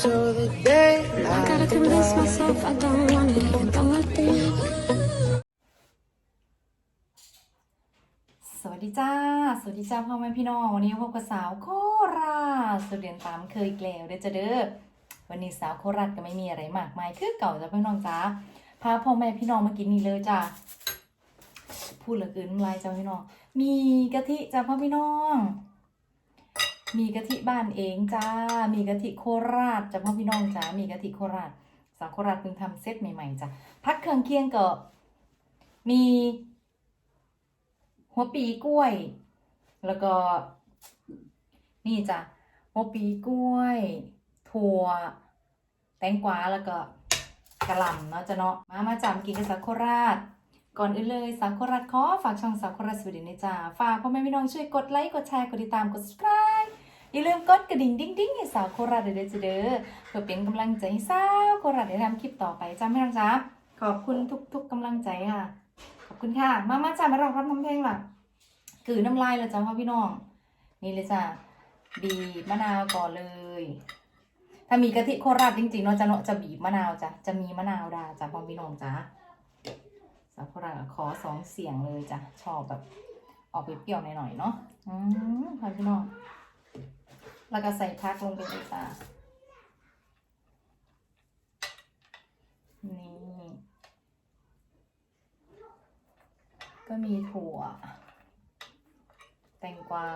till the day I gotta convince myself I don't want it. Don't let the สวัสดีจ้า สวัสดีจ้าพ่อแม่พี่น้อง วันนี้พบกับสาวโคราชสุดเรียนตามเคยอีกแล้วเด้อจ้าเด้อ วันนี้สาวโคราชก็ไม่มีอะไรมากมายคือเก่าจ้าพี่น้องจ้า พาพ่อแม่พี่น้องมากินนี่เลยจ้า พูดเหลือเกินน้ำลายจ้าพี่น้อง มีกะทิจ้าพ่อพี่น้อง มีกะทิบ้านเองจ้า มีกะทิโคราชจ้าพ่อพี่น้องจ้า มีกะทิโคราช สาวโคราชเพิ่งทำเซตใหม่ๆจ้าพักเครื่องเคียงก็ มี หัวปีกล้วย แล้วก็ นี่จ้ะหัวปีกล้วย ถั่ว แตงกวาแล้วก็กระหล่ำเนาะจ้ะเนาะ มามาจำกินกับสาวโคราชก่อนอื่นเลยสาวโคราชขอฝากช่องสาวโคราชสวัสดีนะจ้าฝากพ่อแม่พี่น้องช่วยกดไลค์ กดแชร์ กดติดตาม กด subscribe อย่าลืมกดกระดิ่งดิ้งดิ้งให้สาวโคราชเด้อจะเด้อเพื่อเป็นกำลังใจให้สาวโคราชได้ทำคลิปต่อไปจ้าไม่ต้องจ้าขอบคุณทุกๆกำลังใจค่ะ ขอบคุณค่ะ มามาจ้ามาลองรับน้ำเพลงล่ะกือน้ำลายเลยจ้าพ่อพี่น้อง นี่เลยจ้ะบีบมะนาวก่อนเลย ถ้ามีกะทิโคราชจริงๆเนาะจะเนาะจะบีบมะนาวจ้ะจะมีมะนาวดาจ้ะพ่อพี่น้องจ้าสาวโคราชขอสองเสียงเลยจ้ะชอบแบบออกเปรี้ยวๆหน่อยๆเนาะอืมพ่อพี่น้อง แล้วก็ใส่พักลงไปเลยจ้ะนี่ก็มีถั่ว แตงกวา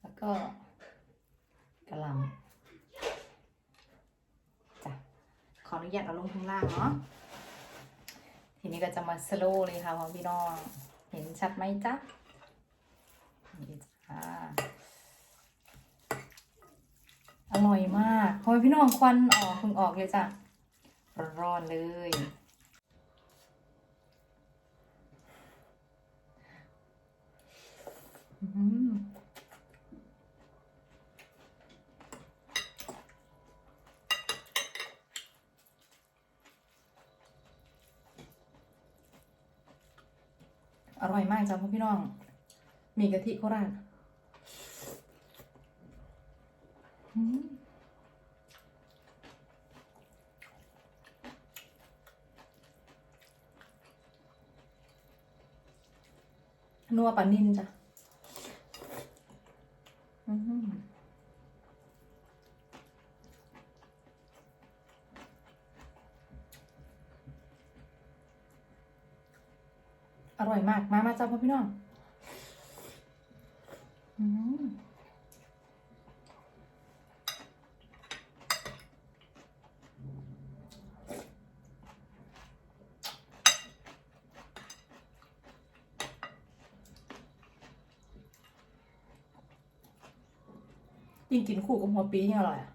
แล้วก็กระหลำจ้ะขออนุญาตเอาลงข้างล่างเนาะทีนี้ก็จะมาสโลว์เลยค่ะพ่อพี่น้อง เห็นชัดไหมจ๊ะนี่จ้า ร่อยมากพ่อพี่น้องควันออกเพิ่งออกเลยจ้ะร้อนเลย อร่อยมากจ้ะพ่อพี่น้อง มีกะทิโคราช นัวปลานินจ้ะอืมอร่อยมาก มา มาจ้าพ่อพี่น้อง อืม ยิ่งกินคู่กับหัวปียิ่งอร่อยอะ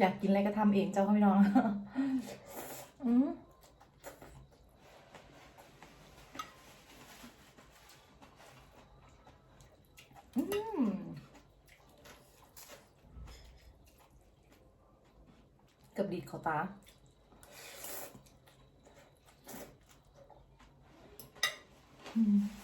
อยากกินอะไรก็ทำเองเจ้าค่ะพี่น้องกับดีดเขาตาอืม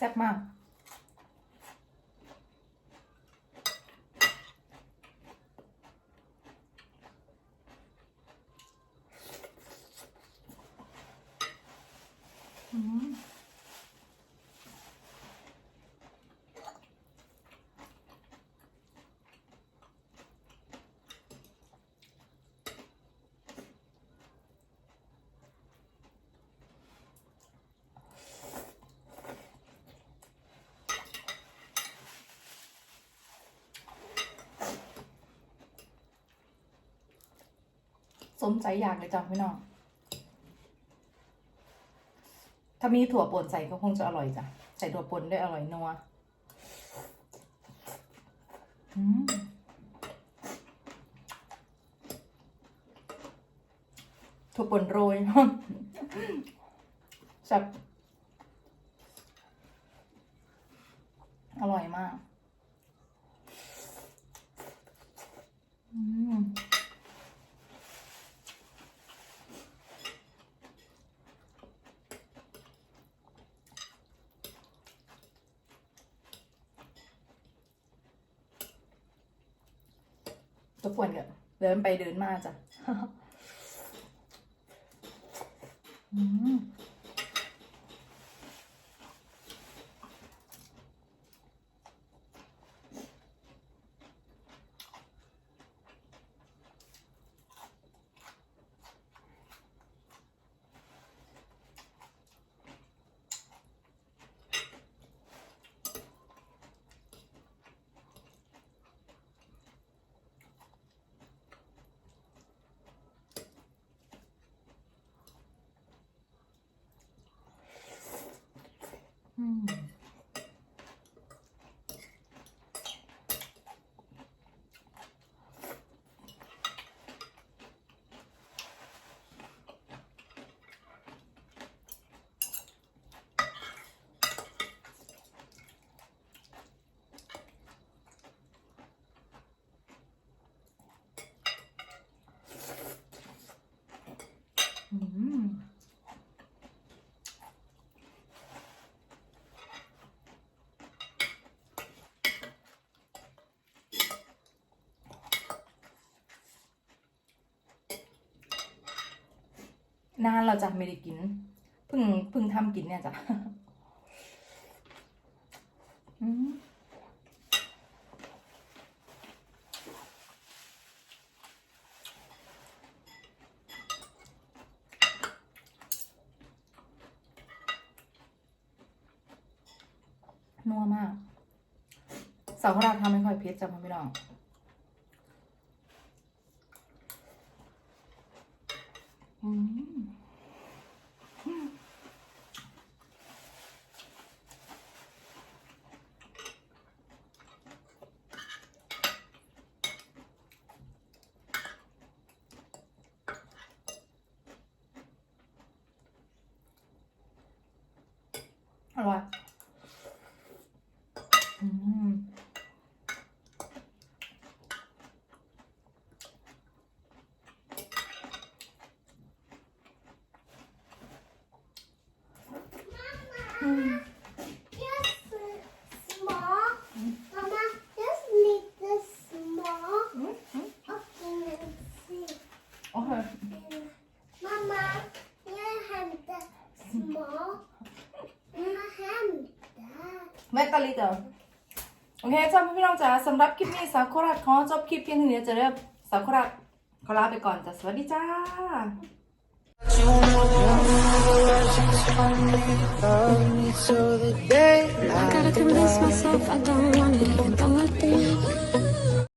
แซ่บมาก อืม สมใจอยากเลยจ้ะพี่น้อง ถ้ามีถั่วป่นใส่ก็คงจะอร่อยจ้ะ ใส่ถั่วป่นได้อร่อยนัวอืมถั่วป่นโรยแซ่บอร่อยมาก อืม ทุกคนก็เดินไปเดินมาจ้ะ อืม อืมอืม นานเราจะไม่ได้กินพิ่งพิ่งทำกินเนี่ยจ้ะนัวมากสาวราทำไม่ค่อยเผ็ดจ้ะพ่อพี่น้องอืม อร่อย อืม Just small. Mama, just need the small. อืมอืม Okay, let's see. โอเค Mama, you have the small. Mama, have that. แม่ตาลิเตอโอเคจ้าพี่น้องจ๋าสำหรับคลิปนี้สาวโคราชขอจบคลิปเพียงเท่านี้จะเริ่มสาวโคราชขอลาไปก่อนจ้ะสวัสดีจ้า You know never was just funny. Love me till the day I gotta convince myself I don't want it, even though I think